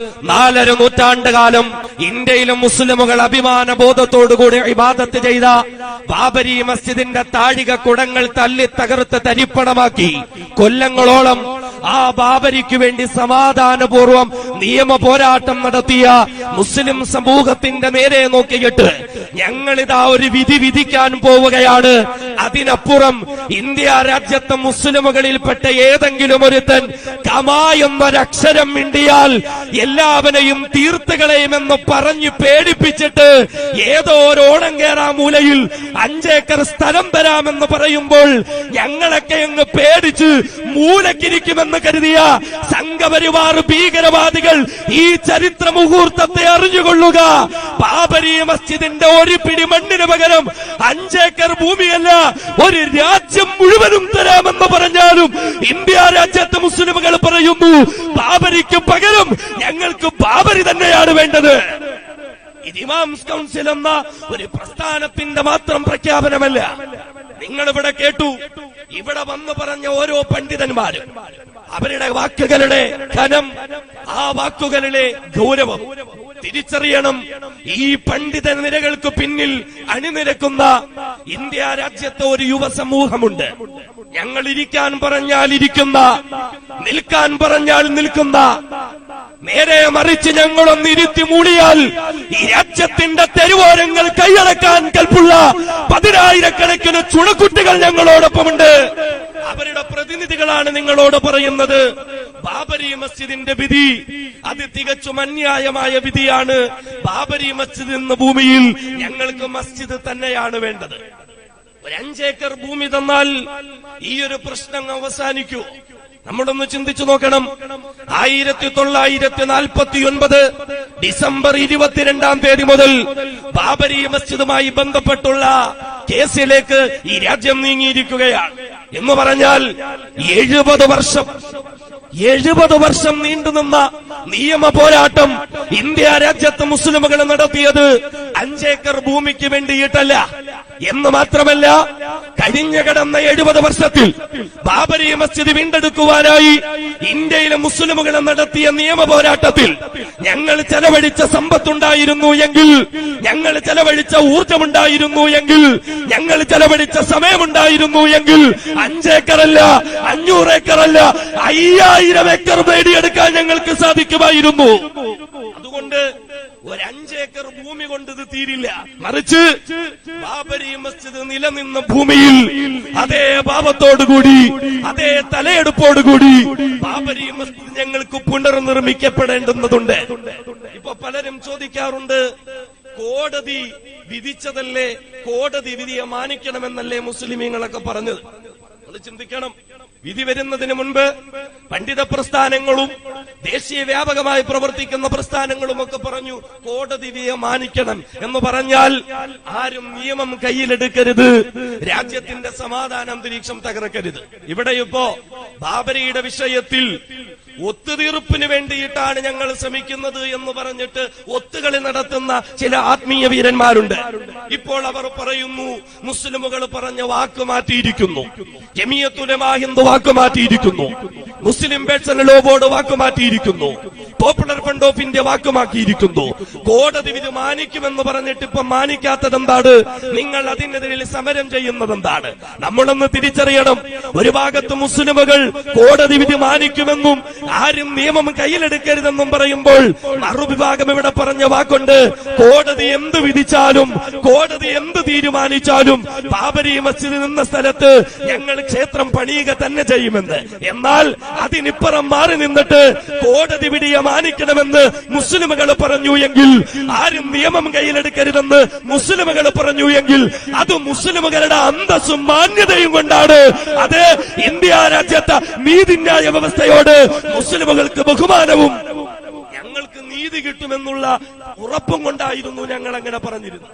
നാലര നൂറ്റാണ്ട് കാലം ഇന്ത്യയിലെ മുസ്ലിമുകൾ അഭിമാന ബോധത്തോടുകൂടി ഇബാദത്ത് ചെയ്ത ബാബരി മസ്ജിദിന്റെ താഴിക കുടങ്ങൾ തല്ലി തകർത്ത് തരിപ്പണമാക്കി. കൊല്ലങ്ങളോളം ആ ബാബരിക്ക് വേണ്ടി സമാധാനപൂർവം നിയമ പോരാട്ടം നടത്തിയ മുസ്ലിം സമൂഹത്തിന്റെ നേരെ നോക്കിയിട്ട് ഞങ്ങളിതാ ഒരു വിധി വിധിക്കാൻ പോവുകയാണ്. അതിനപ്പുറം ഇന്ത്യ രാജ്യത്തെ മുസ്ലിമുകളിൽപ്പെട്ട ഏതെങ്കിലും ഒരുത്തൻ കമാ എന്നൊരക്ഷരം മിണ്ടിയാൽ എല്ലാവരെയും തീർത്തുകളയുമെന്ന് പറഞ്ഞു പേടിപ്പിച്ചിട്ട് ഏതോ ഒരു ഓണം കേറാ മൂലയിൽ അഞ്ചേക്കർ സ്ഥലം തരാമെന്ന് പറയുമ്പോൾ ഞങ്ങളൊക്കെ അങ്ങ് പേടിച്ച് മൂലക്കിരിക്കുമെന്ന് കരുതിയ സംഘപരിവാർ ഭീകരവാദികൾ ഈ ചരിത്ര മുഹൂർത്തത്തെ അറിഞ്ഞുകൊള്ളുക. ബാബരി മസ്ജിദിന്റെ ഒരു പിടി മണ്ണിന് പകരം അഞ്ചേക്കർ ഭൂമിയല്ല ഒരു രാജ്യം മുഴുവനും തരാമെന്ന് പറഞ്ഞാലും ഇന്ത്യ രാജ്യത്തെ മുസ്ലിമുകൾ പറയുന്നു ബാബരിക്ക് പകരം ഞങ്ങൾക്ക് ബാബരി തന്നെയാണ് വേണ്ടത്. ഇത് കൗൺസിൽ എന്ന ഒരു പ്രസ്ഥാനത്തിന്റെ മാത്രം പ്രഖ്യാപനമല്ല. നിങ്ങൾ ഇവിടെ കേട്ടു. ഇവിടെ വന്നു പറഞ്ഞ ഓരോ പണ്ഡിതന്മാരും അവരുടെ വാക്കുകളുടെ ഘനം ആ വാക്കുകളിലെ ഗൗരവം തിരിച്ചറിയണം. ഈ പണ്ഡിത നിരകൾക്ക് പിന്നിൽ അണിനിരക്കുന്ന ഇന്ത്യ രാജ്യത്തെ ഒരു യുവസമൂഹമുണ്ട്. ഞങ്ങൾ ഇരിക്കാൻ പറഞ്ഞാൽ ഇരിക്കുന്ന നിൽക്കാൻ പറഞ്ഞാൽ നിൽക്കുന്ന നേരെ മറിച്ച് ഞങ്ങളൊന്ന് ഇരുത്തി മൂടിയാൽ ഈ രാജ്യത്തിന്റെ തെരുവോരങ്ങൾ കൈയടക്കാൻ കൽപ്പുള്ള പതിനായിരക്കണക്കിന് ചുണക്കുട്ടികൾ ഞങ്ങളോടൊപ്പമുണ്ട്. അവരുടെ പ്രതിനിധികളാണ് നിങ്ങളോട് പറയുന്നത്. ബാബരി മസ്ജിദിന്റെ വിധി അത് തികച്ചും അന്യായമായ വിധിയാണ്. ബാബരി മസ്ജിദ് എന്ന ഭൂമിയിൽ ഞങ്ങൾക്ക് മസ്ജിദ് തന്നെയാണ് വേണ്ടത്. ഒരു അഞ്ചേക്കർ ഭൂമി തന്നാൽ ഈ ഒരു പ്രശ്നം അവസാനിക്കൂ. നമ്മളൊന്ന് ചിന്തിച്ചു നോക്കണം. ആയിരത്തി തൊള്ളായിരത്തി നാൽപ്പത്തി ഒൻപത് ഡിസംബർ ഇരുപത്തിരണ്ടാം തീയതി മുതൽ ബാബരി മസ്ജിദുമായി ബന്ധപ്പെട്ടുള്ള കേസിലേക്ക് ഈ രാജ്യം നീങ്ങിയിരിക്കുകയാണ്. എന്ന് പറഞ്ഞാൽ എഴുപത് വർഷം എഴുപത് വർഷം നീണ്ടുനിന്ന നിയമ പോരാട്ടം ഇന്ത്യ രാജ്യത്ത് മുസ്ലിമുകൾ നടത്തിയത് അഞ്ചേക്കർ ഭൂമിക്ക് വേണ്ടിയിട്ടല്ല. എന്ന് മാത്രമല്ല കഴിഞ്ഞ കടന്ന എഴുപത് വർഷത്തിൽ ബാബരി മസ്ജിദ് വീണ്ടെടുക്കുവാനായി ഇന്ത്യയിലെ മുസ്ലിമുകൾ നടത്തിയ നിയമ പോരാട്ടത്തിൽ ഞങ്ങൾ ചെലവഴിച്ച സമ്പത്തുണ്ടായിരുന്നു എങ്കിൽ ഞങ്ങൾ ചെലവഴിച്ച ഊർജമുണ്ടായിരുന്നു എങ്കിൽ ഞങ്ങൾ ചെലവഴിച്ച സമയമുണ്ടായിരുന്നു എങ്കിൽ അഞ്ചേക്കറല്ല അഞ്ഞൂറ് ഏക്കറല്ല അയ്യായിരം ഏക്കർ നേടിയെടുക്കാൻ ഞങ്ങൾക്ക് സാധിക്കുമായിരുന്നു. അതുകൊണ്ട് ഒരു അഞ്ചേക്കർ ഭൂമി കൊണ്ട് ഇത് തീരില്ല. മറിച്ച് ബാബരി മസ്ജിദ് നിലനിന്ന ഭൂമിയിൽ അതേ ഭാവത്തോടുകൂടി അതേ തലയെടുപ്പോടുകൂടി ബാബരി മസ്ജിദ് ഞങ്ങൾക്ക് പുനർനിർമ്മിക്കപ്പെടേണ്ടുന്നതുണ്ട്. ഇപ്പൊ പലരും ചോദിക്കാറുണ്ട് കോടതി വിധിച്ചതല്ലേ? കോടതി വിധിയെ മാനിക്കണമെന്നല്ലേ മുസ്ലിമീങ്ങളൊക്കെ പറഞ്ഞത്. അത് ചിന്തിക്കണം. വിധി വരുന്നതിന് മുൻപ് പണ്ഡിത പ്രസ്ഥാനങ്ങളും ദേശീയ വ്യാപകമായി പ്രവർത്തിക്കുന്ന പ്രസ്ഥാനങ്ങളും ഒക്കെ പറഞ്ഞു കോടതി വിധിയെ മാനിക്കണം എന്ന് പറഞ്ഞാൽ ആരും നിയമം കയ്യിലെടുക്കരുത്. രാജ്യത്തിന്റെ സമാധാന അന്തരീക്ഷം തകർക്കരുത്. ഇവിടെ ഇപ്പോ ബാബരിയുടെ വിഷയത്തിൽ ഒത്തുതീർപ്പിന് വേണ്ടിയിട്ടാണ് ഞങ്ങൾ ശ്രമിക്കുന്നത് എന്ന് പറഞ്ഞിട്ട് ഒത്തുകളി നടത്തുന്ന ചില ആത്മീയ വീരന്മാരുണ്ട്. ഇപ്പോൾ അവർ പറയുന്നു മുസ്ലിമുകൾ പറഞ്ഞ വാക്ക് മാറ്റിയിരിക്കുന്നു. ഹിന്ദു വാക്ക് മാറ്റിയിരിക്കുന്നു. മുസ്ലിം പേഴ്സണൽ ലോ ബോർഡ് വാക്ക് മാറ്റിയിരിക്കുന്നു. പോപ്പുലർ ഫണ്ട് ഓഫ് ഇന്ത്യ വാക്ക് മാറ്റിയിരിക്കുന്നു. കോടതി വിധി മാനിക്കുമെന്ന് പറഞ്ഞിട്ട് ഇപ്പൊ മാനിക്കാത്തത് എന്താണ് നിങ്ങൾ അതിനെതിരെ സമരം ചെയ്യുന്നത് എന്താണ് നമ്മളൊന്ന് തിരിച്ചറിയണം. ഒരു ഭാഗത്ത് മുസ്ലിമുകൾ കോടതി വിധി മാനിക്കുമെന്നും ആരും നിയമം കയ്യിലെടുക്കരുതെന്നും പറയുമ്പോൾ മറുവിഭാഗം ഇവിടെ പറഞ്ഞ വാക്കുണ്ട്. കോടതി എന്ത് വിധിച്ചാലും കോടതി എന്ത് തീരുമാനിച്ചാലും ബാബരി മസ്ജിദ് നിന്ന സ്ഥലത്ത് ഞങ്ങൾ ക്ഷേത്രം പണിയുക തന്നെ ചെയ്യുമെന്ന്. എന്നാൽ അതിനിപ്പുറം മാറി നിന്നിട്ട് കോടതി വിധിയെ മാനിക്കണമെന്ന് മുസ്ലിമുകൾ പറഞ്ഞു എങ്കിൽ ആരും നിയമം കയ്യിലെടുക്കരുതെന്ന് മുസ്ലിമുകൾ പറഞ്ഞു എങ്കിൽ അത് മുസ്ലിമുകളുടെ അന്തസ്സും മാന്യതയും കൊണ്ടാണ്. അത് ഇന്ത്യ രാജ്യത്തെ നീതിന്യായ വ്യവസ്ഥയോട് മുസ്ലിമുകൾക്ക് ബഹുമാനവും ഞങ്ങൾക്ക് നീതി കിട്ടുമെന്നുള്ള ഉറപ്പും കൊണ്ടായിരുന്നു ഞങ്ങൾ അങ്ങനെ പറഞ്ഞിരുന്നത്.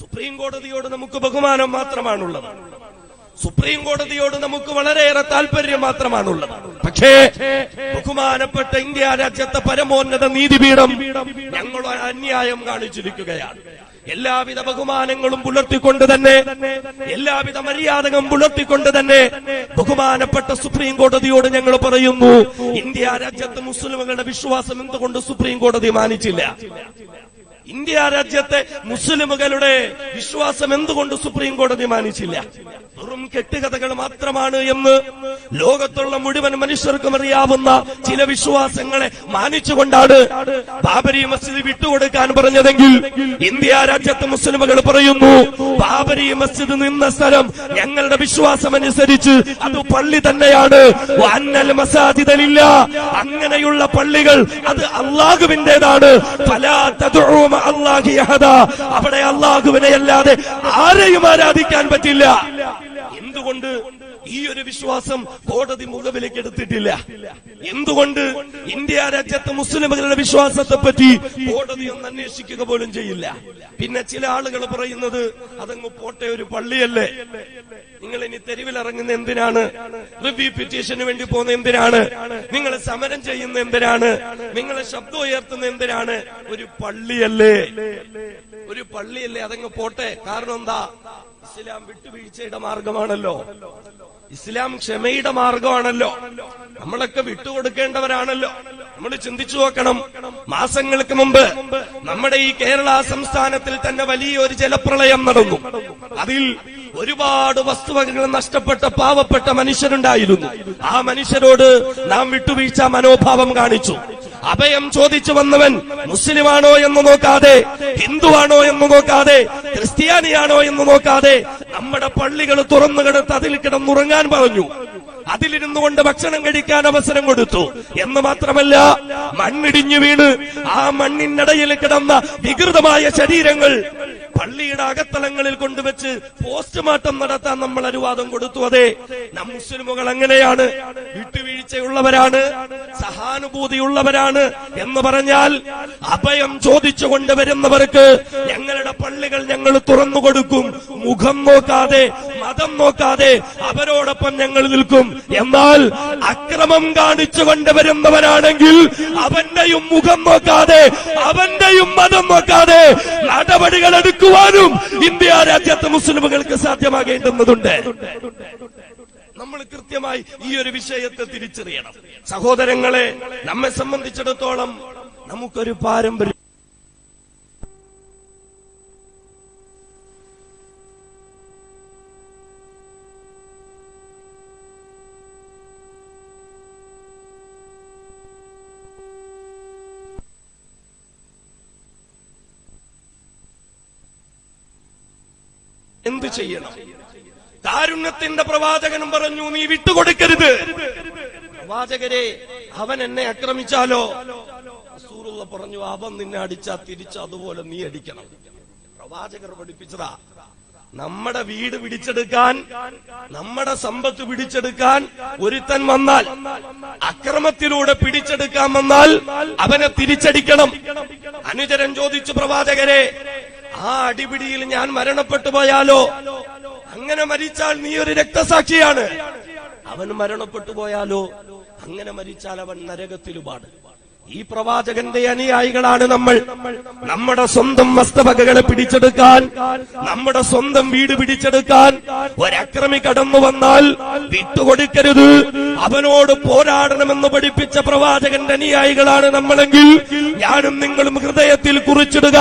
സുപ്രീം കോടതിയോട് നമുക്ക് ബഹുമാനം മാത്രമാണുള്ളത്. സുപ്രീം കോടതിയോട് നമുക്ക് വളരെയേറെ താല്പര്യം മാത്രമാണുള്ളത്. പക്ഷേ ബഹുമാനപ്പെട്ട ഇന്ത്യ രാജ്യത്തെ പരമോന്നത നീതിപീഠം ഞങ്ങൾ അന്യായം കാണിച്ചിരിക്കുകയാണ്. എല്ലാവിധ ബഹുമാനങ്ങളും പുലർത്തിക്കൊണ്ട് തന്നെ എല്ലാവിധ മര്യാദകളും പുലർത്തിക്കൊണ്ട് തന്നെ ബഹുമാനപ്പെട്ട സുപ്രീം കോടതിയോട് ഞങ്ങൾ പറയുന്നു ഇന്ത്യ രാജ്യത്ത് മുസ്ലിമുകളുടെ വിശ്വാസം എന്തുകൊണ്ട് സുപ്രീം കോടതി മാനിച്ചില്ല? ഇന്ത്യ രാജ്യത്തെ മുസ്ലിമുകളുടെ വിശ്വാസം എന്തുകൊണ്ട് സുപ്രീം കോടതി മാനിച്ചില്ല? വെറും കെട്ടുകഥകൾ മാത്രമാണ് എന്ന് ലോകത്തുള്ള മുഴുവൻ മനുഷ്യർക്കും അറിയാവുന്ന ചില വിശ്വാസങ്ങളെ മാനിച്ചുകൊണ്ടാണ് ബാബരി മസ്ജിദ് വിട്ടുകൊടുക്കാൻ പറഞ്ഞതെങ്കിൽ ഇന്ത്യ രാജ്യത്തെ മുസ്ലിമുകൾ പറയുന്നു ബാബരി മസ്ജിദ് നിന്ന സ്ഥലം ഞങ്ങളുടെ വിശ്വാസം അനുസരിച്ച് അത് പള്ളി തന്നെയാണ്. അങ്ങനെയുള്ള പള്ളികൾ അത് അള്ളാഹുവിന്റേതാണ്. അവിടെ അള്ളാഹുവിനെ അല്ലാതെ ആരെയും ആരാധിക്കാൻ പറ്റില്ല. എന്തുകൊണ്ട് ഈ ഒരു വിശ്വാസം കോടതി മുഖവിലേക്ക് എടുത്തിട്ടില്ല? എന്തുകൊണ്ട് ഇന്ത്യ രാജ്യത്ത് മുസ്ലിമുകളുടെ വിശ്വാസത്തെ പറ്റി കോടതി ഒന്ന് അന്വേഷിക്കുക പോലും ചെയ്യില്ല? പിന്നെ ചില ആളുകൾ പറയുന്നത് അതങ്ങ് പോട്ടെ ഒരു പള്ളിയല്ലേ? നിങ്ങൾ ഇനി തെരുവിലിറങ്ങുന്ന എന്തിനാണ്? റിവ്യൂ പിറ്റീഷന് വേണ്ടി പോകുന്ന എന്തിനാണ്? നിങ്ങൾ സമരം ചെയ്യുന്ന എന്തിനാണ്? നിങ്ങൾ ശബ്ദം ഉയർത്തുന്ന എന്തിനാണ്? ഒരു പള്ളിയല്ലേ? ഒരു പള്ളിയല്ലേ? അതങ്ങ് പോട്ടെ. കാരണം എന്താ? ഇസ്ലാം വിട്ടുവീഴ്ചയുടെ മാർഗമാണല്ലോ. ഇസ്ലാം ക്ഷമയുടെ മാർഗമാണല്ലോ. നമ്മളൊക്കെ വിട്ടുകൊടുക്കേണ്ടവരാണല്ലോ. നമ്മൾ ചിന്തിച്ചു നോക്കണം. മാസങ്ങൾക്ക് മുമ്പ് നമ്മുടെ ഈ കേരള സംസ്ഥാനത്തിൽ തന്നെ വലിയൊരു ജലപ്രളയം നടന്നു. അതിൽ ഒരുപാട് വസ്തുവകകൾ നഷ്ടപ്പെട്ട പാവപ്പെട്ട മനുഷ്യരുണ്ടായിരുന്നു. ആ മനുഷ്യരോട് നാം വിട്ടുവീഴ്ച മനോഭാവം കാണിച്ചു. അഭയം ചോദിച്ചു വന്നവൻ മുസ്ലിമാണോ എന്ന് നോക്കാതെ ഹിന്ദുവാണോ എന്ന് നോക്കാതെ ക്രിസ്ത്യാനിയാണോ എന്ന് നോക്കാതെ നമ്മുടെ പള്ളികൾ തുറന്നു കിടത്ത് അതിൽ കിടന്നുറങ്ങാൻ പറഞ്ഞു. അതിലിരുന്നു കൊണ്ട് ഭക്ഷണം കഴിക്കാൻ അവസരം കൊടുത്തു. എന്ന് മാത്രമല്ല മണ്ണിടിഞ്ഞു വീണ് ആ മണ്ണിനിടയിൽ കിടന്ന വികൃതമായ ശരീരങ്ങൾ പള്ളിയുടെ അകത്തലങ്ങളിൽ കൊണ്ടുവച്ച് പോസ്റ്റ്മോർട്ടം നടത്താൻ നമ്മൾ അനുവാദം കൊടുത്തു. അതെ നം മുസ്ലിമുകൾ അങ്ങനെയാണ്. വിട്ടുവീഴ്ചയുള്ളവരാണ്. സഹാനുഭൂതിയുള്ളവരാണ് എന്ന് പറഞ്ഞാൽ അഭയം ചോദിച്ചു കൊണ്ടുവരുന്നവർക്ക് ഞങ്ങളുടെ പള്ളികൾ ഞങ്ങൾ തുറന്നു കൊടുക്കും. മുഖം നോക്കാതെ മതം നോക്കാതെ അവരോടൊപ്പം ഞങ്ങൾ നിൽക്കും. എന്നാൽ അക്രമം കാണിച്ചു കൊണ്ടുവരുന്നവനാണെങ്കിൽ അവന്റെയും മുഖം നോക്കാതെ അവന്റെയും മതം നോക്കാതെ നടപടികൾ എടുക്കുവാനും ഇന്ത്യ രാജ്യത്തെ മുസ്ലിമുകൾക്ക് സാധ്യമാകേണ്ടുന്നതുണ്ട്. നമ്മൾ കൃത്യമായി ഈ ഒരു വിഷയത്തെ തിരിച്ചറിയണം. സഹോദരങ്ങളെ നമ്മെ സംബന്ധിച്ചിടത്തോളം നമുക്കൊരു പാരമ്പര്യം എന്ത് ചെയ്യണം? കാരുണ്യത്തിന്റെ പ്രവാചകനും പറഞ്ഞു നീ വിട്ടുകൊടുക്കരുത്. പ്രവാചകരെ അവൻ എന്നെ ആക്രമിച്ചാലോ? പറഞ്ഞു അവൻ നിന്നെ അടിച്ചാ തിരിച്ച് അതുപോലെ നീ അടിക്കണം. പ്രവാചകർ പഠിപ്പിച്ചതാ നമ്മുടെ വീട് പിടിച്ചെടുക്കാൻ നമ്മുടെ സമ്പത്ത് പിടിച്ചെടുക്കാൻ ഒരുത്തൻ വന്നാൽ അക്രമത്തിലൂടെ പിടിച്ചെടുക്കാൻ വന്നാൽ അവനെ തിരിച്ചടിക്കണം. അനുചരൻ ചോദിച്ചു പ്രവാചകരെ ആ അടിപിടിയിൽ ഞാൻ മരണപ്പെട്ടു പോയാലോ? അങ്ങനെ മരിച്ചാൽ നീ ഒരു രക്തസാക്ഷിയാണ്. അവൻ മരണപ്പെട്ടു പോയാലോ? അങ്ങനെ മരിച്ചാൽ അവൻ നരകത്തിലുമാണ്. ഈ പ്രവാചകന്റെ അനുയായികളാണ് നമ്മൾ. നമ്മുടെ സ്വന്തം മസ്തവകകളെ പിടിച്ചെടുക്കാൻ നമ്മുടെ സ്വന്തം വീട് പിടിച്ചെടുക്കാൻ ഒരക്രമി കടന്നു വന്നാൽ വിട്ടുകൊടുക്കരുത്. അവനോട് പോരാടണമെന്ന് പഠിപ്പിച്ച പ്രവാചകന്റെ അനുയായികളാണ് നമ്മളെങ്കിൽ ഞാനും നിങ്ങളും ഹൃദയത്തിൽ കുറിച്ചിടുക.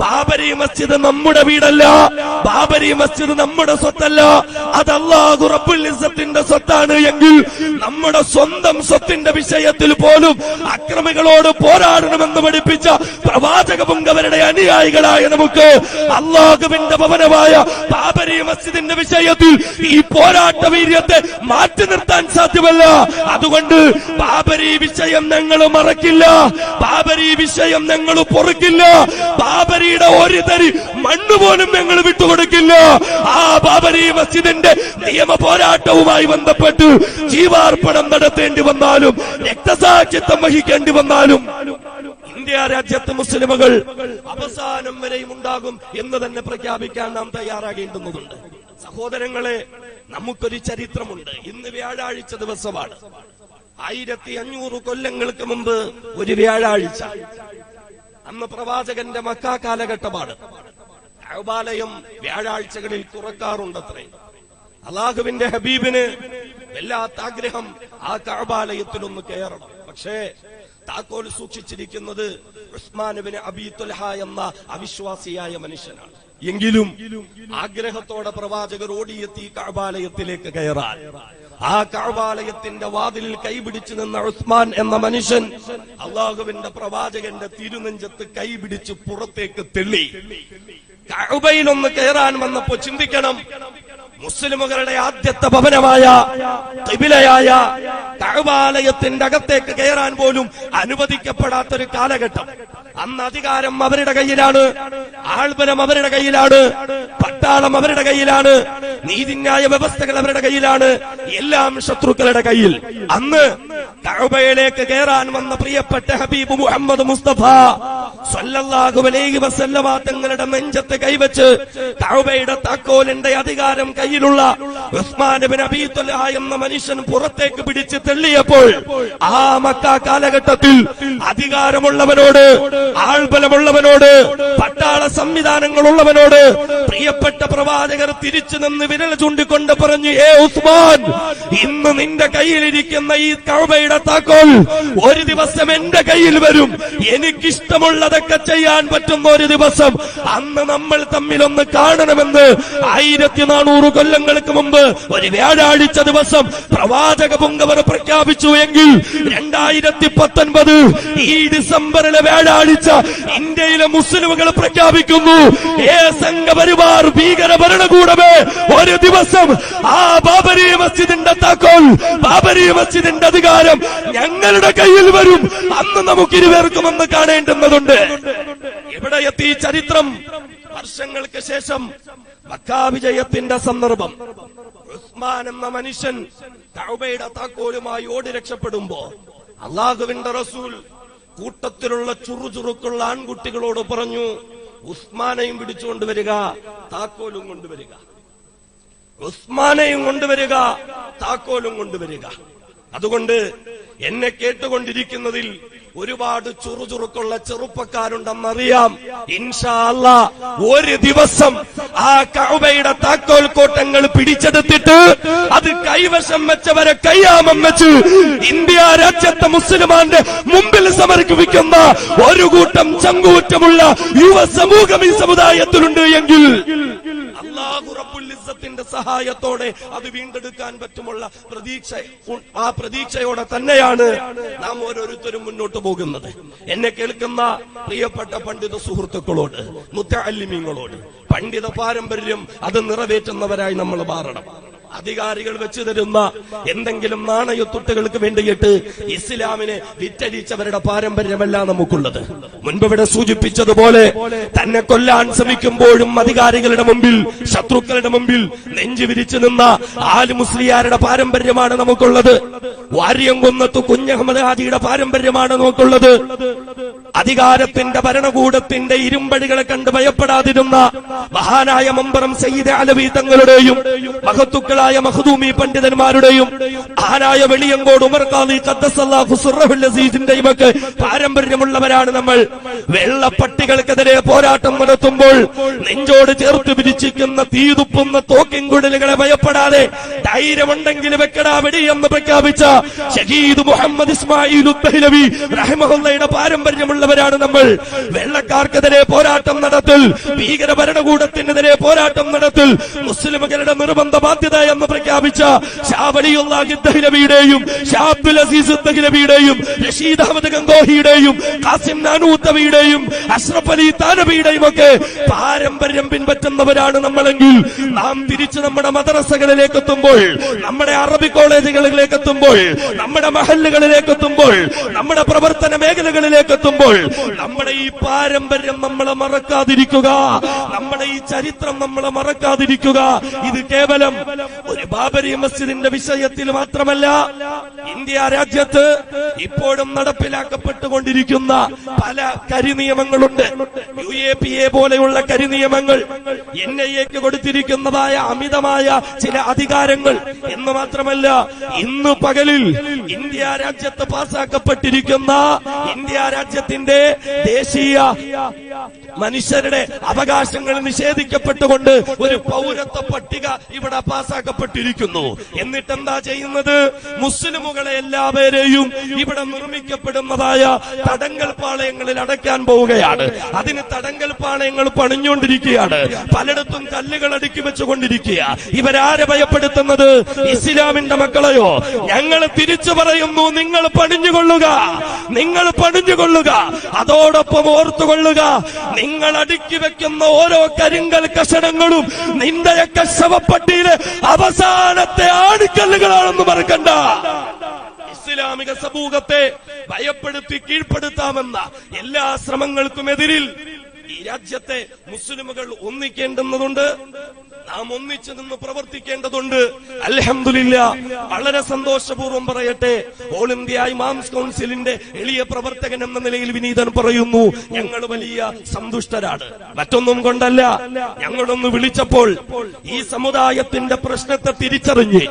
ബാബരി മസ്ജിദ് നമ്മുടെ വീടല്ല. ബാബരി മസ്ജിദ് നമ്മുടെ സ്വത്തല്ല. അത് അള്ളാഹു റബ്ബുൽ ഇസ്സത്തിന്റെ സ്വത്താണ് എങ്കിൽ നമ്മുടെ സ്വന്തം സ്വത്തിന്റെ വിഷയത്തിൽ പോലും അക്രമികളോട് പോരാടണമെന്ന് പഠിപ്പിച്ച പ്രവാചക പുങ്കവരുടെ അനുയായികളായ നമുക്ക് അള്ളാഹുവിന്റെ ഭവനമായ ബാബരി മസ്ജിദിന്റെ വിഷയത്തിൽ ഈ പോരാട്ട വീര്യത്തെ മാറ്റി നിർത്താൻ സാധ്യമല്ല. അതുകൊണ്ട് ബാബരി വിഷയം ഞങ്ങൾ മറക്കില്ല. ബാബരി വിഷയം ഞങ്ങൾ പൊറുക്കില്ല. ബാബരിയുടെ ഒരു തരി മണ്ണ് പോലും ഞങ്ങൾ വിട്ടുകൊടുക്കില്ല. ആ ബാബരി മസ്ജിദിന്റെ നിയമ പോരാട്ടവുമായി ബന്ധപ്പെട്ട് ജീവാർപ്പണം നടത്തേണ്ടി വന്നാലും രക്തസാക്ഷിത്വം വഹിക്കേണ്ടി ഇന്ത്യ രാജ്യത്ത് മുസ്ലിമുകൾ അവസാനം വരെയും ഉണ്ടാകും എന്ന് തന്നെ പ്രഖ്യാപിക്കാൻ നാം തയ്യാറാകേണ്ടുന്നതുണ്ട് സഹോദരങ്ങളെ നമുക്കൊരു ചരിത്രമുണ്ട്. ഇന്ന് വ്യാഴാഴ്ച ദിവസമാണ്. ആയിരത്തി അഞ്ഞൂറ് കൊല്ലങ്ങൾക്ക് മുമ്പ് ഒരു വ്യാഴാഴ്ച. അന്ന് പ്രവാചകന്റെ മക്കാ കാലഘട്ടമാണ്. കഅബാലയം വ്യാഴാഴ്ചകളിൽ തുറക്കാറുണ്ടത്രേ. അള്ളാഹുവിന്റെ ഹബീബിന് വല്ലാത്ത ആഗ്രഹം ആ കഴബാലയത്തിലൊന്ന് കയറണം. പക്ഷേ താക്കോൽ സൂക്ഷിച്ചിരിക്കുന്നത് ഉസ്മാനുബിന് അബീത്തുൽഹ എന്ന അവിശ്വാസിയായ മനുഷ്യനാണ്. എങ്കിലും ആഗ്രഹത്തോടെ പ്രവാചകർ ഓടിയെത്തി കഅബാലയത്തിലേക്ക് കയറാൻ. ആ കഅബാലയത്തിന്റെ വാതിലിൽ കൈപിടിച്ചു നിന്ന ഉസ്മാൻ എന്ന മനുഷ്യൻ അള്ളാഹുവിന്റെ പ്രവാചകന്റെ തിരുനെഞ്ചത്ത് കൈപിടിച്ച് പുറത്തേക്ക് തെള്ളി. കഅബയിൽ ഒന്ന് കയറാൻ വന്നപ്പോ ചിന്തിക്കണം മുസ്ലിമുകളുടെ ആദ്യത്തെ ഭവനമായ തിബിലയായ കഅബാലയത്തിന്റെ അകത്തേക്ക് കയറാൻ പോലും അനുവദിക്കപ്പെടാത്തൊരു കാലഘട്ടം. അന്ന് അധികാരം അവരുടെ കയ്യിലാണ് ആൾബലം അവരുടെ കയ്യിലാണ് പട്ടാളം അവരുടെ കയ്യിലാണ് നീതിന്യായ വ്യവസ്ഥകൾ അവരുടെ കയ്യിലാണ് എല്ലാം ശത്രുക്കളുടെ കയ്യിൽ. അന്ന് കഅബയിലേക്ക് കയറാൻ വന്ന പ്രിയപ്പെട്ട ഹബീബ് മുഹമ്മദ് മുസ്തഫ സല്ലല്ലാഹു അലൈഹി വസല്ലമ തങ്ങളുടെ നെഞ്ചത്ത് കൈവച്ച് കഅബയുടെ താക്കോലിന്റെ അധികാരം കയ്യിലുള്ള ഉസ്മാൻ ഇബ്നു അബീ ത്വൽഹ എന്ന മനുഷ്യൻ പുറത്തേക്ക് പിടിച്ച് തെള്ളിയപ്പോൾ ആ മക്ക കാലഘട്ടത്തിൽ അധികാരമുള്ളവനോട് ആൾബലമുള്ളവനോട് പട്ടാള സംവിധാനങ്ങളുള്ളവനോട് പ്രിയപ്പെട്ട പ്രവാചകർ തിരിച്ചു നിന്ന് വിരൽ ചൂണ്ടിക്കൊണ്ട് പറഞ്ഞു ഏ ഉസ്മാൻ ഇന്ന് നിന്റെ കയ്യിലിരിക്കുന്ന ഈ കഅബയുടെ താക്കോൽ ഒരു ദിവസം എന്റെ കയ്യിൽ വരും. എനിക്കിഷ്ടമുള്ളതൊക്കെ ചെയ്യാൻ പറ്റുന്ന ഒരു ദിവസം അന്ന് നമ്മൾ തമ്മിൽ ഒന്ന് കാണണമെന്ന് ആയിരത്തി നാനൂറ് കൊല്ലങ്ങൾക്ക് മുമ്പ് ഒരു വ്യാഴാഴ്ച ദിവസം പ്രവാചക പുങ്കവർ പ്രഖ്യാപിച്ചു എങ്കിൽ രണ്ടായിരത്തി പത്തൊൻപത് ഈ ഡിസംബറിലെ വ്യാഴാഴ്ച ഇന്ത്യയിലെ മുസ്ലിമുകൾ പ്രഖ്യാപിക്കുന്നു. ഏ സംഘപരിവാർ ഭീകര ഭരണകൂടമേ ഒരു ദിവസം ആ ബാബരി മസ്ജിദിന്റെ താക്കോൽ ബാബരി മസ്ജിദിന്റെ അധികാരം ഞങ്ങളുടെ കയ്യിൽ വരും. അന്ന് നമുക്ക് ഇരുവർക്കും അന്ന് കാണേണ്ടുന്നതുണ്ട്. ഇവിടെ എത്തി ചരിത്രം? വർഷങ്ങൾക്ക് ശേഷം മക്കാവിജയത്തിന്റെ സന്ദർഭം. ഉസ്മാൻ എന്ന മനുഷ്യൻ തൗബയുടെ താക്കോലുമായി ഓടി രക്ഷപ്പെടുമ്പോ അള്ളാഹുവിന്റെ റസൂൽ കൂട്ടത്തിലുള്ള ചുറുചുറുക്കുള്ള ആൺകുട്ടികളോട് പറഞ്ഞു ഉസ്മാനെയും പിടിച്ചുകൊണ്ട് വരിക താക്കോലും കൊണ്ടുവരിക. ഉസ്മാനെയും കൊണ്ടുവരിക താക്കോലും കൊണ്ടുവരിക. അതുകൊണ്ട് എന്നെ കേട്ടുകൊണ്ടിരിക്കുന്നതിൽ ഒരുപാട് ചുറുചുറുക്കുള്ള ചെറുപ്പക്കാരുണ്ടെന്നറിയാം. ഇൻഷാല്ല ഒരു ദിവസം ആ കഅബയുടെ താക്കോൽ കോട്ടങ്ങൾ പിടിച്ചെടുത്തിട്ട് അത് കൈവശം വെച്ചവരെ കയ്യാമം വെച്ച് ഇന്ത്യ രാജ്യത്തെ മുസ്ലിമാന്റെ മുമ്പിൽ സമർപ്പിക്കുന്ന ഒരു കൂട്ടം ചങ്കൂറ്റമുള്ള യുവ സമൂഹം ഈ സമുദായത്തിലുണ്ട് എങ്കിൽ അള്ളാഹു ഇസ്സത്തിന്റെ സഹായത്തോടെ അത് വീണ്ടെടുക്കാൻ പറ്റുമുള്ള പ്രതീക്ഷ ആ പ്രതീക്ഷയോടെ തന്നെയാണ് നാം ഓരോരുത്തരും മുന്നോട്ട് പോകുന്നത്. എന്നെ കേൾക്കുന്ന പ്രിയപ്പെട്ട പണ്ഡിത സുഹൃത്തുക്കളോട് മുത്തഅല്ലിമീങ്ങളോട് പണ്ഡിത പാരമ്പര്യം അത് നിറവേറ്റുന്നവരായി നമ്മൾ മാറണം. അധികാരികൾ വെച്ചു തരുന്ന എന്തെങ്കിലും നാണയത്തുട്ടുകൾക്ക് വേണ്ടിയിട്ട് ഇസ്ലാമിനെ വിറ്റഴിച്ചവരുടെ പാരമ്പര്യമല്ല നമുക്കുള്ളത്. മുൻപ് ഇവിടെ സൂചിപ്പിച്ചതുപോലെ തന്നെ കൊല്ലാൻ ശ്രമിക്കുമ്പോഴും അധികാരികളുടെ മുമ്പിൽ ശത്രുക്കളുടെ മുമ്പിൽ നെഞ്ചു വിരിച്ചു നിന്ന ആൽ മുസ്ലിയാരുടെ പാരമ്പര്യമാണ് നമുക്കുള്ളത്. വാര്യംകുന്നത്ത് കുഞ്ഞഹമ്മദ് ഹാജിയുടെ പാരമ്പര്യമാണ് നമുക്കുള്ളത്. അധികാരത്തിന്റെ ഭരണകൂടത്തിന്റെ ഇരുമ്പടികളെ കണ്ട് ഭയപ്പെടാതിരുന്ന മഹാനായ മമ്പറം സയ്യിദ് അലവി തങ്ങളുടെയും മഹത്തുക്കളായ മഹദൂമി പണ്ഡിതന്മാരുടെയും ആരായ വെളിയങ്കോട് ഉമർ അസീസിന്റെയും ഒക്കെ പാരമ്പര്യമുള്ളവരാണ് നമ്മൾ. വെള്ളപ്പട്ടികൾക്കെതിരെ പോരാട്ടം നടത്തുമ്പോൾ നെഞ്ചോട് ചേർത്ത് പിരിച്ചിരിക്കുന്ന തീതുപ്പുന്ന തോക്കിൻകുടലുകളെ ഭയപ്പെടാതെ ധൈര്യമുണ്ടെങ്കിൽ വെക്കടാ വെടി എന്ന് പ്രഖ്യാപിച്ച ഷഹീദ് മുഹമ്മദ് ഇസ്മായിൽ ഉദ്ദഹിലവി പാരമ്പര്യമുള്ളവരാണ് നമ്മൾ. വെള്ളക്കാർക്കെതിരെ പോരാട്ടം നടത്തൽ ഭീകര ഭരണകൂടത്തിനെതിരെ പോരാട്ടം നടത്തൽ മുസ്ലിമുകളുടെ നിർബന്ധ ബാധ്യത എന്ന് പ്രഖ്യാപിച്ച ഷാബ്ദുൽ അസീസ് റഷീദ് അഹമ്മദ് അഷ്റഫ് അലി ഒക്കെ പാരമ്പര്യം പിൻപറ്റുന്നവരാണ് നമ്മളെങ്കിൽ നാം തിരിച്ച് നമ്മുടെ മദ്രസകളിലേക്ക് എത്തുമ്പോൾ നമ്മുടെ അറബി കോളേജുകളിലേക്ക് എത്തുമ്പോൾ നമ്മുടെ മഹല്ലുകളിലേക്ക് എത്തുമ്പോൾ നമ്മുടെ പ്രവർത്തന മേഖലകളിലേക്ക് എത്തുമ്പോൾ നമ്മുടെ ഈ പാരമ്പര്യം നമ്മളെ മറക്കാതിരിക്കുക നമ്മുടെ ഈ ചരിത്രം നമ്മളെ മറക്കാതിരിക്കുക. ഇത് കേവലം ഒരു ബാബരി മസ്ജിദിന്റെ വിഷയത്തിൽ മാത്രമല്ല ഇന്ത്യ രാജ്യത്ത് ഇപ്പോഴും നടപ്പിലാക്കപ്പെട്ടുകൊണ്ടിരിക്കുന്ന പല കരിനിയമങ്ങളുണ്ട്. യു എ പി എ പോലെയുള്ള കരിനിയമങ്ങൾ എൻ ഐ എക്ക് കൊടുത്തിരിക്കുന്നതായ അമിതമായ ചില അധികാരങ്ങൾ എന്ന് മാത്രമല്ല ഇന്ന് പകലിൽ ഇന്ത്യ രാജ്യത്ത് പാസാക്കപ്പെട്ടിരിക്കുന്ന ഇന്ത്യ രാജ്യത്തിന്റെ ദേശീയ മനുഷ്യരുടെ അവകാശങ്ങൾ നിഷേധിക്കപ്പെട്ടുകൊണ്ട് ഒരു പൗരത്വ പട്ടിക ഇവിടെ പാസാക്കപ്പെട്ടിരിക്കുന്നു. എന്നിട്ട് എന്താ ചെയ്യുന്നത്? മുസ്ലിമുകളെ എല്ലാവരെയും ഇവിടെ നിർമ്മിക്കപ്പെടുന്നതായ തടങ്കൽ പാളയങ്ങളിൽ അടയ്ക്കാൻ പോവുകയാണ്. അതിന് തടങ്കൽ പാളയങ്ങൾ പണിഞ്ഞുകൊണ്ടിരിക്കുകയാണ്. പലയിടത്തും കല്ലുകൾ അടുക്കി വെച്ചുകൊണ്ടിരിക്കുക ഇവരാരെ ഭയപ്പെടുത്തുന്നത്? ഇസ്ലാമിന്റെ മക്കളെയോ? ഞങ്ങൾ തിരിച്ചു പറയുന്നു നിങ്ങൾ പണിഞ്ഞുകൊള്ളുക നിങ്ങൾ പണിഞ്ഞുകൊള്ളുക അതോടൊപ്പം ഓർത്തുകൊള്ളുക. നിങ്ങൾ അടുക്കി വെക്കുന്ന ഓരോ കരിങ്കൽ കഷണങ്ങളും നിന്റെയൊക്കെ ശവപ്പട്ടിയിലെ അവസാനത്തെ ആണിക്കല്ലുകളാണെന്ന് മറക്കണ്ട. ഇസ്ലാമിക സമൂഹത്തെ ഭയപ്പെടുത്തി കീഴ്പ്പെടുത്താമെന്ന എല്ലാ ശ്രമങ്ങൾക്കും എതിരിൽ ഈ രാജ്യത്തെ മുസ്ലിമുകൾ ഒന്നിക്കേണ്ടുന്നതുണ്ട്. നാം ഒന്നിച്ചു നിന്ന് പ്രവർത്തിക്കേണ്ടതുണ്ട്. അലഹമില്ല വളരെ സന്തോഷപൂർവം പറയട്ടെ. ഓൾ ഇന്ത്യ ഇമാംസ് കൗൺസിലിന്റെ എളിയ പ്രവർത്തകൻ എന്ന നിലയിൽ വിനീതൻ പറയുന്നു ഞങ്ങൾ വലിയ സന്തുഷ്ടരാണ്. മറ്റൊന്നും കൊണ്ടല്ല ഞങ്ങളൊന്ന് വിളിച്ചപ്പോൾ ഈ സമുദായത്തിന്റെ പ്രശ്നത്തെ തിരിച്ചറിഞ്ഞ്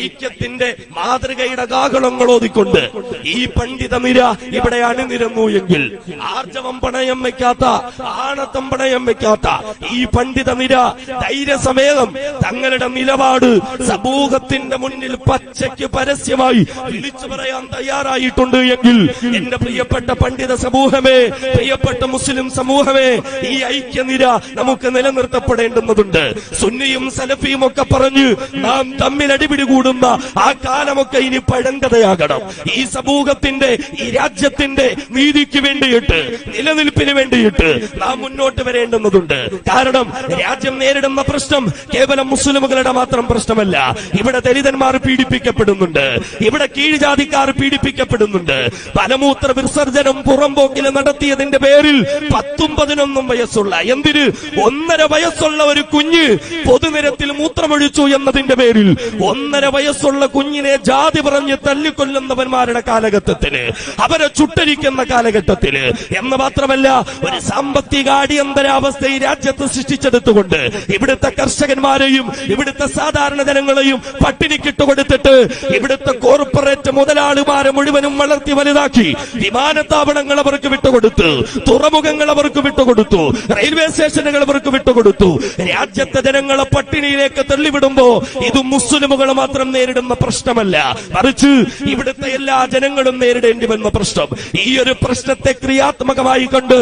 ഐക്യത്തിന്റെ മാതൃകയുടെ ഗാഹളങ്ങൾ ഓതിക്കൊണ്ട് ഈ പണ്ഡിത നിര ഇവിടെ അണിനിരന്നു എങ്കിൽ ആർജവം പണയം വെക്കാത്ത ആണത്തം പണയം വെക്കാത്ത ഈ പണ്ഡിത നിര ധൈര്യസമേതം തങ്ങളുടെ നിലപാട് സമൂഹത്തിന്റെ മുന്നിൽ പച്ചയ്ക്ക് പരസ്യമായി വിളിച്ചു പറയാൻ തയ്യാറായിട്ടുണ്ട് എങ്കിൽ എന്റെ പ്രിയപ്പെട്ട പണ്ഡിത സമൂഹമേ പ്രിയപ്പെട്ട മുസ്ലിം സമൂഹമേ ഈ ഐക്യനിര നമുക്ക് നിലനിർത്തപ്പെടേണ്ടുന്നതുണ്ട് സുന്നിയും സലഫിയും ഒക്കെ പറഞ്ഞ് നാം തമ്മിൽ അടിപിടി കൂടുന്ന ആ കാലമൊക്കെ ഇനി പഴങ്കഥയാകണം. ഈ സമൂഹത്തിന്റെ ഈ രാജ്യത്തിന്റെ നീതിക്ക് വേണ്ടിയിട്ട് നിലനിൽപ്പിന് വേണ്ടിയിട്ട് നാം മുന്നോട്ട് വരേണ്ടുന്നതുണ്ട് കാരണം രാജ്യം നേരിടുന്ന പ്രശ്നം കേവലം മുസ്ലിമുകളുടെ മാത്രം പ്രശ്നമല്ല. ഇവിടെ ദലിതന്മാർ പീഡിപ്പിക്കപ്പെടുന്നുണ്ട്. ഇവിടെ കീഴ്ജാതിക്കാർ പീഡിപ്പിക്കപ്പെടുന്നുണ്ട്. പലമൂത്ര വിസർജനം പുറംപോക്കിൽ നടത്തിയതിന്റെ പേരിൽ പത്തും പതിനൊന്നും വയസ്സുള്ള എന്തിന്? ഒന്നര വയസ്സുള്ള ഒരു കുഞ്ഞ് പൊതുനിരത്തിൽ മൂത്രമൊഴിച്ചു എന്നതിന്റെ പേരിൽ ഒന്നര വയസ്സുള്ള കുഞ്ഞിനെ ജാതി പറഞ്ഞ് തല്ലിക്കൊല്ലുന്നവന്മാരുടെ കാലഘട്ടത്തിൽ അവരെ ചുട്ടരിക്കുന്ന കാലഘട്ടത്തിൽ എന്ന് മാത്രമല്ല ഒരു സാമ്പത്തിക അടിയന്തരാവസ്ഥ ഈ രാജ്യത്ത് സൃഷ്ടിച്ചെടുത്തുകൊണ്ട് ഇവിടുത്തെ കർഷകന്മാരെയും ഇവിടുത്തെ സാധാരണ ജനങ്ങളെയും പട്ടിണിക്കിട്ട് കൊടുത്തിട്ട് ഇവിടുത്തെ കോർപ്പറേറ്റ് മുതലാളിമാരെ മുഴുവനും വളർത്തി വലുതാക്കി വിമാനത്താവളങ്ങൾ അവർക്ക് വിട്ടുകൊടുത്തു തുറമുഖങ്ങൾ അവർക്ക് വിട്ടുകൊടുത്തു റെയിൽവേ സ്റ്റേഷനുകൾ അവർക്ക് വിട്ടുകൊടുത്തു രാജ്യത്തെ ജനങ്ങളെ പട്ടിണിയിലേക്ക് തള്ളിവിടുമ്പോ ഇത് മുസ്ലിമുകൾ മാത്രം നേരിടുന്ന പ്രശ്നമല്ല. മറിച്ച് ഇവിടുത്തെ എല്ലാ ജനങ്ങളും നേരിടേണ്ടി വന്ന പ്രശ്നം. ഈ ഒരു പ്രശ്നത്തെ ക്രിയാത്മകമായി കണ്ട്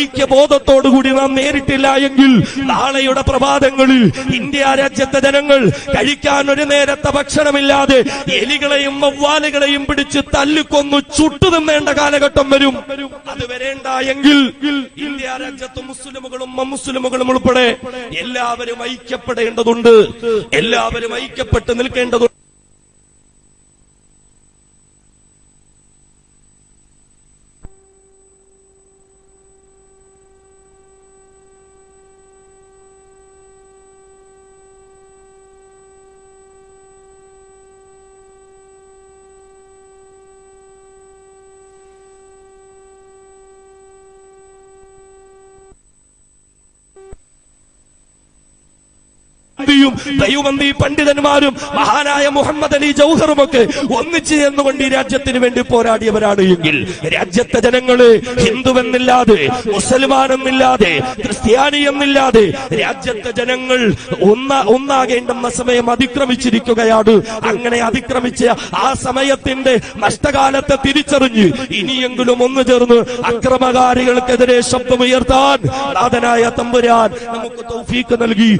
ഐക്യബോധത്തോടുകൂടി നാം നേരിട്ടില്ല എങ്കിൽ നാളെയുടെ പ്രഭാതങ്ങളിൽ ഇന്ത്യ രാജ്യത്തെ ജനങ്ങൾ കഴിക്കാൻ ഒരു നേരത്തെ ഭക്ഷണമില്ലാതെ എലികളെയും വവ്വാലുകളെയും പിടിച്ച് തല്ലിക്കൊന്നു ചുട്ടു നിന്നേണ്ട കാലഘട്ടം വരും. അത് വരേണ്ട എങ്കിൽ ഇന്ത്യ രാജ്യത്ത് മുസ്ലിമുകളും അമുസ്ലിമുകളും ഉൾപ്പെടെ എല്ലാവരും ഐക്യപ്പെടേണ്ടതുണ്ട്. എല്ലാവരും ഐക്യപ്പെട്ട് നിൽക്കേണ്ടതുണ്ട്. ഗാന്ധിയും ദൈവമന്തി പണ്ഡിതന്മാരും മഹാനായ മുഹമ്മദ് അലി ജൗഹറും ഒക്കെ ഒന്നിച്ചു ചേർന്നുകൊണ്ട് ഈ രാജ്യത്തിന് വേണ്ടി പോരാടിയവരാണ് എങ്കിൽ രാജ്യത്തെ ജനങ്ങൾ ഹിന്ദുവെന്നില്ലാതെ മുസൽമാനെന്നില്ലാതെ ക്രിസ്ത്യാനി എന്നില്ലാതെ രാജ്യത്തെ ജനങ്ങൾ ഒന്ന ഒന്നാകേണ്ടുന്ന സമയം അതിക്രമിച്ചിരിക്കുകയാണ്. അങ്ങനെ അതിക്രമിച്ച ആ സമയത്തിന്റെ നഷ്ടകാലത്തെ തിരിച്ചറിഞ്ഞ് ഇനിയെങ്കിലും ഒന്നു ചേർന്ന് അക്രമകാരികൾക്കെതിരെ ശബ്ദമുയർത്താൻ നാഥനായ തമ്പുരാൻ നമുക്ക് തൗഫീക്ക് നൽകി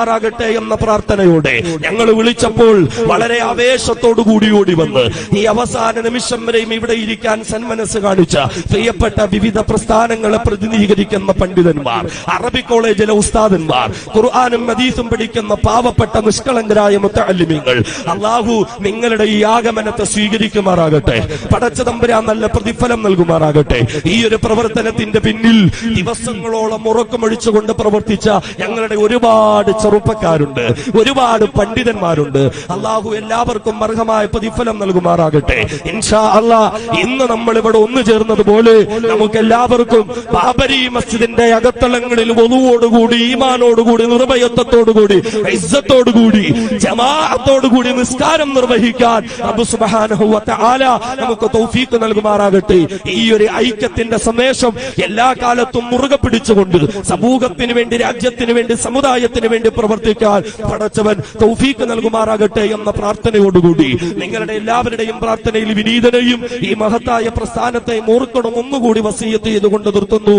അനുഗ്രഹിക്കുമാറാകട്ടെ എന്ന പ്രാർത്ഥനയോടെ ഞങ്ങൾ വിളിച്ചപ്പോൾ വളരെ ആവേശത്തോടു കൂടി ഓടി വന്ന് ഈ അവസാന നിമിഷം വരെയും ഇവിടെ ഇരിക്കാൻ സന്മനസ് കാണിച്ച പ്രിയപ്പെട്ട വിവിധ പ്രസ്ഥാനങ്ങളെ പ്രതിനിധീകരിക്കുന്ന പണ്ഡിതന്മാർ അറബി കോളേജിലെ ഉസ്താദന്മാർ ഖുർആാനും മദീസും പഠിക്കുന്ന പാവപ്പെട്ട നിഷ്കളങ്കരായ മുത്തല്ലിമീങ്ങൾ അള്ളാഹു നിങ്ങളുടെ ഈ ആഗമനത്തെ സ്വീകരിക്കുമാറാകട്ടെ. പടച്ച നല്ല പ്രതിഫലം നൽകുമാറാകട്ടെ. ഈ ഒരു പ്രവർത്തനത്തിന്റെ പിന്നിൽ ദിവസങ്ങളോളം ഉറക്കമൊഴിച്ചുകൊണ്ട് പ്രവർത്തിച്ച ഞങ്ങളുടെ ഒരുപാട് ചെറുപ്പക്കാരുണ്ട്. ഒരുപാട് പണ്ഡിതന്മാരുണ്ട്. അള്ളാഹു എല്ലാവർക്കും അർഹമായ പ്രതിഫലം നൽകുമാറാകട്ടെ. ഇൻഷാ ഇന്ന് നമ്മൾ ഇവിടെ ഒന്നു ചേർന്നതുപോലെ നമുക്ക് എല്ലാവർക്കും ബാബരി മസ്ജിദിന്റെ അകത്തളങ്ങളിൽ ഒതുവോടുകൂടി ഈമാനോടുകൂടി നിർഭയത്വത്തോടുകൂടി ഇസ്സത്തോടുകൂടി ജമാഅത്തോടുകൂടി നിസ്കാരം നിർവഹിക്കാൻ അബു സുബ്ഹാനഹു വ തആല നമുക്ക് തൗഫീഖ് നൽകുമാറാകട്ടെ. ഈ ഒരു ഐക്യത്തിന്റെ സന്ദേശം എല്ലാ കാലത്തും മുറുകെ പിടിച്ചുകൊണ്ട് സമൂഹത്തിന് വേണ്ടി രാജ്യത്തിന് വേണ്ടി സമുദായത്തിന് വേണ്ടി പ്രവർത്തിക്കാൻ പടച്ചവൻ തൗഫീഖ് നൽകുമാറാകട്ടെ എന്ന പ്രാർത്ഥനയോടുകൂടി നിങ്ങളുടെ എല്ലാവരുടെയും പ്രാർത്ഥനയിൽ വിനീതനെയും ഈ മഹത്തായ പ്രസ്ഥാനത്തെ ഓർക്കണം ഒന്നുകൂടി വസീയത്ത് ചെയ്തുകൊണ്ട് നിർത്തുന്നു.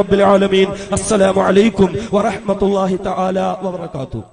റബ്ബിൽ ആലമീൻ. അസ്സലാമു അലൈക്കും വറഹ്മത്തുള്ളാഹി തആല വബറകാതുഹു.